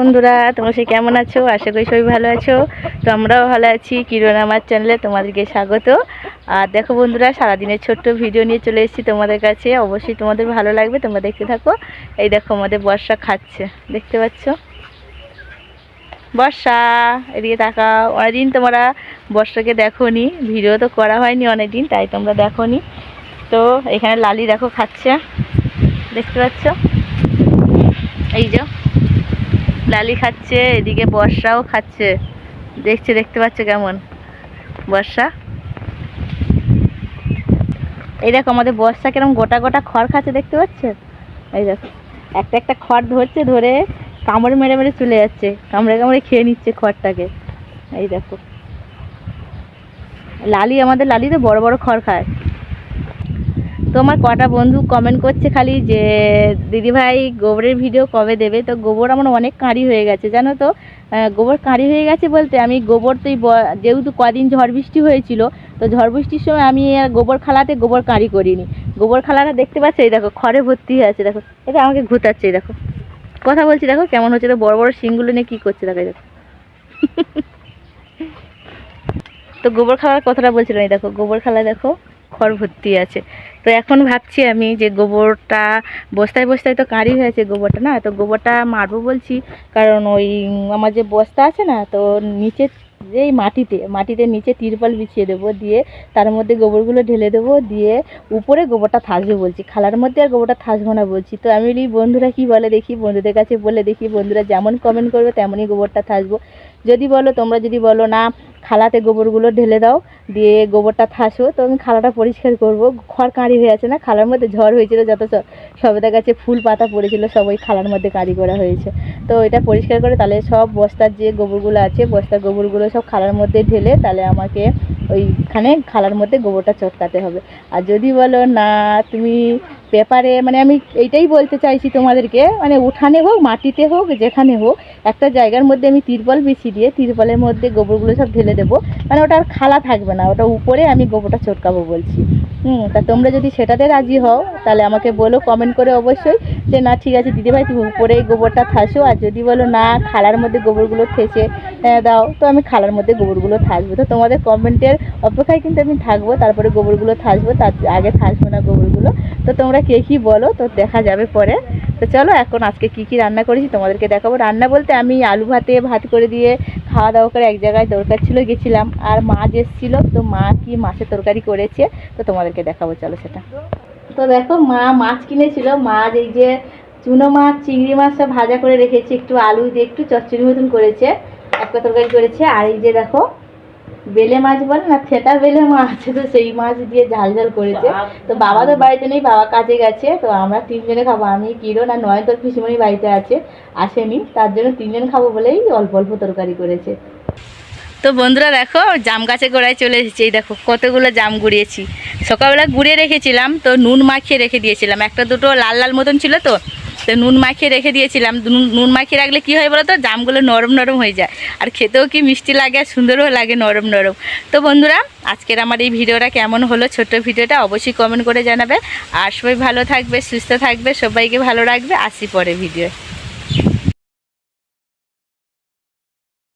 বন্ধুরা, তোমরা সে কেমন আছো? আশা করি সবাই ভালো আছো। তো আমরাও ভালো আছি, কিরণ আমার চ্যানেলে তোমাদেরকে স্বাগত। আর দেখো বন্ধুরা, সারাদিনের ছোট্ট ভিডিও নিয়ে চলে এসেছি তোমাদের কাছে। অবশ্যই তোমাদের ভালো লাগবে, তোমরা দেখতে থাকো। এই দেখো আমাদের বর্ষা খাচ্ছে, দেখতে পাচ্ছ? বর্ষা, এদিকে তাকাও। অনেকদিন তোমরা বর্ষাকে দেখো নি ভিডিও তো করা হয়নি অনেকদিন, তাই তোমরা দেখো নি তো এখানে লালি দেখো খাচ্ছে, দেখতে পাচ্ছ? এই যে। লালি খাচ্ছে, এদিকে বর্ষাও খাচ্ছে। দেখছে, দেখতে পাচ্ছ কেমন? বর্ষা? এই দেখো, আমাদের বর্ষা কীরকম গোটা গোটা খড় খাচ্ছে, দেখতে পাচ্ছেন এই দেখো, একটা একটা খড় ধরছে, ধরে কামড়ে মেরে মেরে চলে যাচ্ছে। কামড়ে কামড়ে খেয়ে নিচ্ছে খড়টাকে। এই দেখো। লালি, আমাদের লালি তো বড় বড় খড় খায়। তো আমার কটা বন্ধু কমেন্ট করছে খালি যে, দিদিভাই, গোবরের ভিডিও কবে দেবে? তো গোবর আমার অনেক কাঁড়ি হয়ে গেছে, জানো তো? গোবর কাঁড়ি হয়ে গেছে বলতে আমি গোবর তো যেহেতু কদিন ঝড় বৃষ্টি হয়েছিল, তো ঝড় বৃষ্টির সময় আমি আর গোবর খালাতে গোবর কাঁড়ি করিনি। গোবর খালাটা দেখতে পাচ্ছি, এই দেখো, খড়ে ভর্তি হয়ে আছে, দেখো। এটা আমাকে ঘুতাচ্ছে, এই দেখো। কথা বলছি, দেখো কেমন হচ্ছে তো বড় বড় শিংগুলো নিয়ে কী করছে, দেখো দেখো। তো গোবর খালার কথাটা বলছিলাম, এই দেখো, গোবর খালা, দেখো। খড় ভর্তি আছে। তো এখন ভাবছি আমি যে গোবরটা, বস্তায় বস্তায় তো কাঁড়ি হয়েছে গোবরটা না, তো গোবরটা মারবো বলছি। কারণ ওই আমার যে বস্তা আছে না, তো নিচে যেই মাটিতে মাটিতে নিচে তিরপল বিছিয়ে দেবো দিয়ে, তার মধ্যে গোবরগুলো ঢেলে দেবো দিয়ে উপরে গোবরটা থাসবে বলছি। খালার মধ্যে আর গোবরটা থাসবো না বলছি। তো আমি বন্ধুরা কি বলে দেখি, বন্ধুদের কাছে বলে দেখি, বন্ধুরা যেমন কমেন্ট করবে, তেমনই গোবরটা থাসবো। যদি বলো, তোমরা যদি বলো না খালাতে গোবরগুলো ঢেলে দাও, দিয়ে গোবরটা থাসো, তো আমি খালাটা পরিষ্কার করব। খড় কাঁড়ি হয়ে আছে না? খালার মধ্যে ঝড় হয়েছিল যত সব সবেদা গাছে ফুল পাতা পড়েছিল সব ওই খালার মধ্যে কাঁড়ি করা হয়েছে। তো এটা পরিষ্কার করে তাহলে সব বস্তার যে গোবরগুলো আছে, বস্তার গোবরগুলো সব খালার মধ্যে ঢেলে তাহলে আমাকে ওইখানে খালার মধ্যে গোবরটা চটকাতে হবে। আর যদি বলো, না, তুমি পেপারে মানে আমি এইটাই বলতে চাইছি তোমাদেরকে মানে উঠানে হোক মাটিতে হোক যেখানে হোক একটা জায়গার মধ্যে আমি তিরপল বিছিয়ে দিয়ে তিরপলের মধ্যে গোবরগুলো সব ঢেলে দেবো। মানে ওটা আর খালা থাকবে না ওটা উপরে আমি গোবরটা চটকাবো বলছি। হুম তা তোমরা যদি সেটাতে রাজি হও তাহলে আমাকে বলো কমেন্ট করে অবশ্যই যে না ঠিক আছে দিদিভাই তুমি উপরে এই গোবরটা থাসো আর যদি বলো না খালার মধ্যে গোবরগুলো আহ, দাও। তো আমি খালার মধ্যে গোবরগুলো থাকব। তো তোমাদের কমেন্টের অপেক্ষায় কিন্তু আমি থাকব, তারপরে গোবরগুলো থাসবো তার আগে থাসবো না গোবরগুলো। তো তোমরা কে কী বলো, তো দেখা যাবে পরে। তো চলো, এখন আজকে কি কি রান্না করেছি তোমাদেরকে দেখাবো। রান্না বলতে আমি আলু ভাতে ভাত করে দিয়ে খাওয়া দাওয়া করে এক জায়গায় দরকার ছিল গেছিলাম। আর মাছ এসেছিল, তো মা কি মাছের তরকারি করেছে, তো তোমাদেরকে দেখাবো। চলো সেটা। তো দেখো, মা মাছ কিনেছিল। মাছ এই যে চুনো মাছ, চিংড়ি মাছ সব ভাজা করে রেখেছে, একটু আলু দিয়ে, একটু চচ্চড়ি মতন করেছে। একটা তরকারি করেছে আর এই যে দেখো বেলে মাছ বলে না থেতা বেলে মাছ তো সেই মাছ দিয়ে ঝাল ঝাল করেছে। তো বাবা তো বাড়িতে নেই বাবা কাজে গেছে তো আমরা তিনজনে খাব। আমি কিরণ আর নয়নতর পিসিমণি বাড়িতে আছে আসেনি তার জন্য তিনজন খাব বলেই অল্প অল্প তরকারি করেছে। তো বন্ধুরা দেখো জাম গাছে গোড়ায় চলে এসেছি। এই দেখো কতগুলো জাম গুড়িয়েছি। সকালবেলা গুড়িয়ে রেখেছিলাম তো নুন মাখিয়ে রেখে দিয়েছিলাম। একটা দুটো লাল লাল মতন ছিল তো তো নুন মাখিয়ে রেখে দিয়েছিলাম। নুন- মাখিয়ে রাখলে কি হয় বলো তো জামগুলো নরম নরম হয়ে যায়। আর খেতেও কি মিষ্টি লাগে, আর সুন্দরও লাগে নরম নরম। তো বন্ধুরা, আজকের আমার এই ভিডিওটা কেমন হলো ছোট ভিডিওটা অবশ্যই কমেন্ট করে জানাবে। আর সবাই ভালো থাকবে, সুস্থ থাকবে, সবাইকে ভালো রাখবে। আসি পরে ভিডিও